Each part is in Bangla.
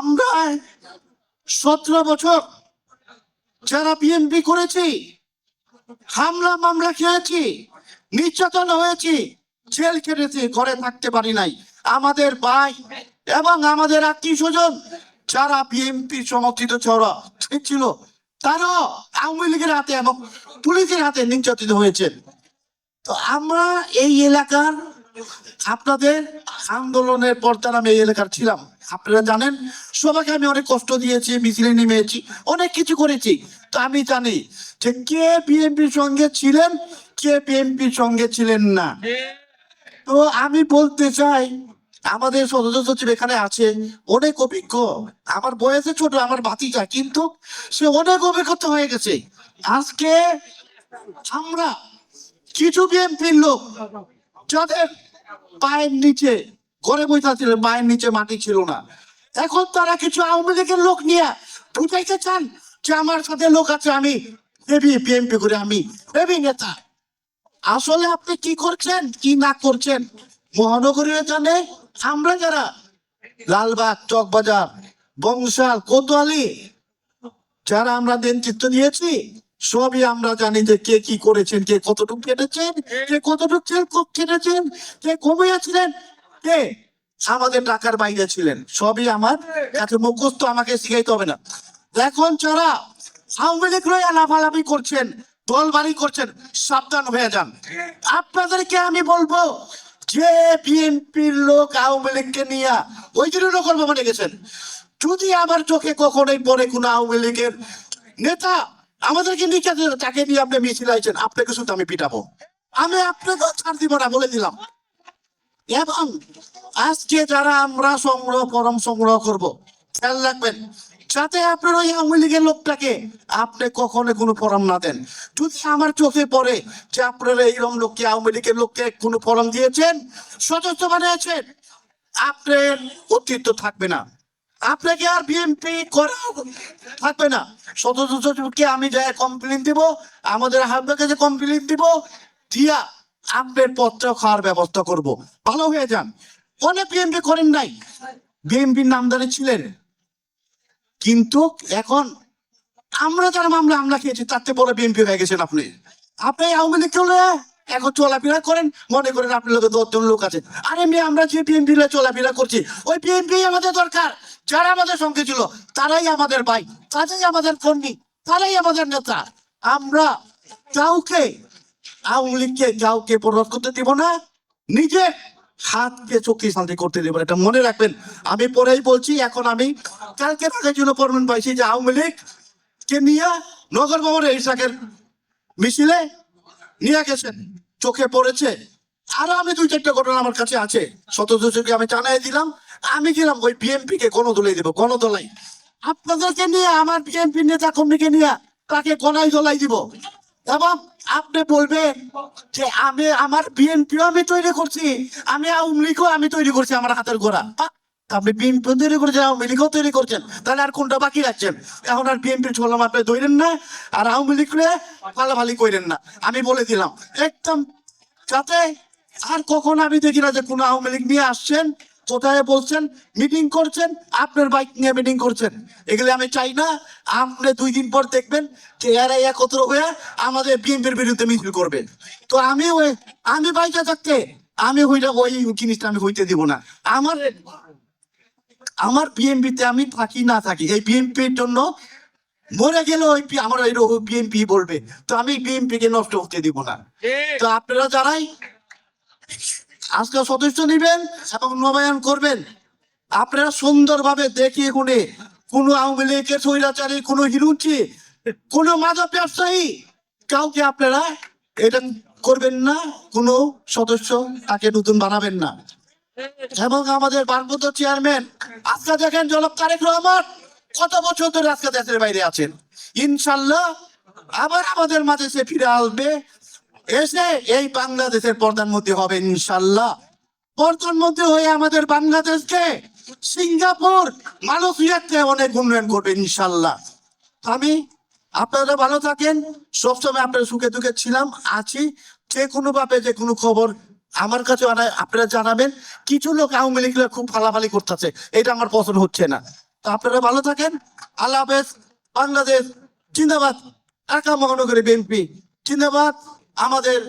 আমরা সতেরো বছর যারা বিএনপি করেছি, হামলা, মামলা খেয়েছি, নির্যাতন হয়েছি, জেল কেটেছি ঘরে থাকতে পারি নাই। আমাদের ভাই এবং আমাদের আত্মীয় স্বজন যারা বিএনপি সমর্থিত ছড়া ছিল তারাও আওয়ামী লীগের হাতে এবং পুলিশের হাতে নির্যাতিত হয়েছে। তো আমরা এই এলাকার আপনাদের আন্দোলনের পর তার আমি এই এলাকার ছিলাম। আপনারা জানেন, সবাইকে আমি অনেক কষ্ট দিয়েছি, মিছিলে নেমেছি, অনেক কিছু করেছি। তো আমি জানি যে কে বিএনপির সঙ্গে ছিলেন, কে বিএনপির সঙ্গে ছিলেন না। তো আমি বলতে চাই, আমাদের সদস্য সচিব এখানে আছে, অনেক অভিজ্ঞ। আমার বয়সে ছোট, আমার ভাতিজা কিন্তু সে অনেক অভিজ্ঞতা হয়ে গেছে। আজকে আমরা কিছু বিএনপির লোক, যাদের পায়ের নিচে, ঘরে বসে ছিল পায়ের নিচে মাটি ছিল না। এখন তারা কিছু আওয়ামী লীগের লোক নিয়ে বুঝাইতে চান যে আমার সাথে লোক আছে, আমি হেভি বিএনপি করে আমি হেভি নেতা। আসলে আপনি কি করছেন, কি না করছেন? মহানগরীরা জানে আমরা যারা, লালবাগ, চকবাজার, বংশাল, কোতোয়ালি, যারা আমরা নেতৃত্ব দিয়েছি সবই আমরা জানি যে কে কি করেছেন, কে কতটুকু কেটেছেন, কে কতটুকু ছেল কেটেছেন, কে কমিয়েছিলেন কে আমাদের টাকার বাইরে ছিলেন। সবই আমার কাছে মুখস্থ, আমাকে শিখাইতে হবে না। এখন যারা আওয়ামী লীগ রয়ে লাফালাফি করছেন, দলবাড়ি করছেন, সাবধান হয়ে যান। আপনাদেরকে আমি বলব, যে বিএনপির লোক আওয়ামী লীগকে নিয়ে ওই জন্য করব মনে গেছেন। যদি আমার চোখে কখনোই পরে কোনো আওয়ামী লীগের নেতা আমাদেরকে নিচে তাকে নিয়ে আপনি মিছিল আইছেন আপনাকে শুধু আমি পিটাবো। আমি আপনাকে ছাড় দিব না, বলে দিলাম। এবং আজকে যারা আমরা সংগ্রহ, পরম সংগ্রহ করব, খেয়াল রাখবেন, যাতে আপনার ওই আওয়ামী লীগের লোকটাকে আপনি কখনো কোনো ফরম না দেন। যদি আমার চোখে পড়ে যে আপনারা এইরকম লোককে, আওয়ামী লীগের লোককে কোনো ফরম দিয়েছেন সদস্য বানিয়েছেন, আপনার অস্তিত্ব থাকবে না। আপনাকে আর বিএনপি করা থাকবে না। সদস্য সচিবকে আমি যাই কমপ্লেন দিব, আমাদের হাবদের কাছে কমপ্লেন দিব, দিয়া আপনার পত্র খাওয়ার ব্যবস্থা করব। ভালো হয়ে যান। অনেক বিএনপি করেন নাই। বিএনপির নামদারি ছিলেন। কিন্তু এখন আমরা যারা মামলা হামলা খেয়েছি, তার থেকে বড় বিএনপি হয়ে গেছেন আপনি। আপনি আওয়ামী লীগ করলে এখন চলাফেরা করেন, মনে করেন আপনার লোকে দশজন লোক আছে। আর এমনি আমরা যে বিএনপি চলাফেরা করছি, ওই বিএনপি আমাদের দরকার। যারা আমাদের সঙ্গে ছিল, তারাই আমাদের ভাই, তারাই আমাদের কর্মী তারাই আমাদের নেতা। আমরা কাউকে, আওয়ামী লীগকে কাউকে প্ররোধ করতে দিব না, নিজে হাতকে শান্তি করতে দেবো এটা মনে রাখবেন। আমি পরেই বলছি, এখন আমি কালকে রাখার জন্য পরমেন পাইছি যে আওয়ামী লীগ কে নিয়ে নগর ভবনের ইসাকের মিছিলে নিয়ে গেছেন চোখে পড়েছে। আরও আমি দুই চারটা ঘটনা আমার কাছে আছে। শত শতদশকে আমি জানাই দিলাম। আমি গেলাম ওই বিএনপি কে গণদলাই দেবো, গণদলাই। আপনাদেরকে নিয়ে, আমার বিএনপি নেতা কর্মীকে নিয়ে তাকে গণাই দলাই দিব। এবং আপনি বলবেন যে আমি, আমার বিএনপিও আমি তৈরি করছি, আমি আওয়ামী লীগও আমি তৈরি করছি আমার হাতের গোড়া। আপনি বিএনপি তৈরি করেছেন, আওয়ামী লীগও তৈরি করছেন, তাহলে আর কোনটা বাকি রাখছেন? এখন আর বিএনপি ছলাম আপনি ধরেন না, আর আওয়ামী লীগ ফালাফালি করেন না। আমি বলে দিলাম, একদম যাতে আর কখন আমি দেখি না যে কোনো আওয়ামী লীগ নিয়ে আসছেন কোথায় বলছেন? মিটিং করছেন? আপনার বাইক নিয়ে মিটিং করছেন। এগুলো আমি চাই না। আপনি দুই দিন পর দেখবেন যে এরা একত্র হয়ে আমাদের বিএনপির বিরুদ্ধে মিছিল করবে। তো আমি ওই আমি বাইকে থাকতে আমি হইলে ওই জিনিসটা আমি হইতে দিব না। আমার আমার বিএনপিতে আমি থাকি না থাকি এই বিএনপির জন্য মরে গেলে ওই আমার ওই বিএনপি বলবে। তো আমি বিএনপি কে নষ্ট হতে দিব না। তো আপনারা যারাই আজকে সদস্য নেবেন এবং নবায়ন করবেন। আপনারা সুন্দরভাবে দেখিয়ে গুনে, কোনো আওয়ামী লীগের স্বৈরাচারী, কোনো হিরুচি, কোনো মাদক ব্যবসায়ী, কাউকে আপনারা এটা করবেন না, কোনো সদস্য তাকে নতুন বানাবেন না। এবং আমাদের বারবত চেয়ারম্যান, আজকে দেখেন জনাব তারেক রহমান, কত বছর ধরে আজকে দেশের বাইরে আছেন। ইনশাল্লাহ আবার আমাদের মাঝে সে ফিরে আসবে। এসে এই বাংলাদেশের প্রধানমন্ত্রী হবে ইনশাল্লাহ প্রধানমন্ত্রী হয়ে আমাদের বাংলাদেশকে সিঙ্গাপুর, মালয়েশিয়াতে অনেক উন্নয়ন করবে ইনশাল্লাহ আমি, আপনারা ভালো থাকেন, সবসময় আপনার সুখে দুঃখে ছিলাম, আছি। যে কোনো ভাবে যে কোনো খবর আমার কাছে আপনারা জানাবেন। কিছু লোক আওয়ামী লীগরা খুব ফালাফালি করতেছে, এটা আমার পছন্দ হচ্ছে না। তো আপনারা ভালো থাকেন, আল্লাহ হাফেজ, বাংলাদেশ, জিন্দাবাদ, ঢাকা মহানগরী বিএনপি, জিন্দাবাদ। আমাদের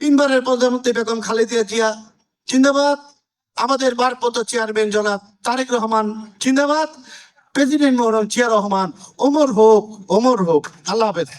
তিনবারের প্রধানমন্ত্রী বেগম খালেদিয়া জিয়া, জিন্দাবাদ। আমাদের বারপত চেয়ারম্যান জনাব তারেক রহমান, জিন্দাবাদ। প্রেসিডেন্ট মোহরম জিয়া রহমান, ওমর হোক ওমর হোক। আল্লাহ হাফেজ।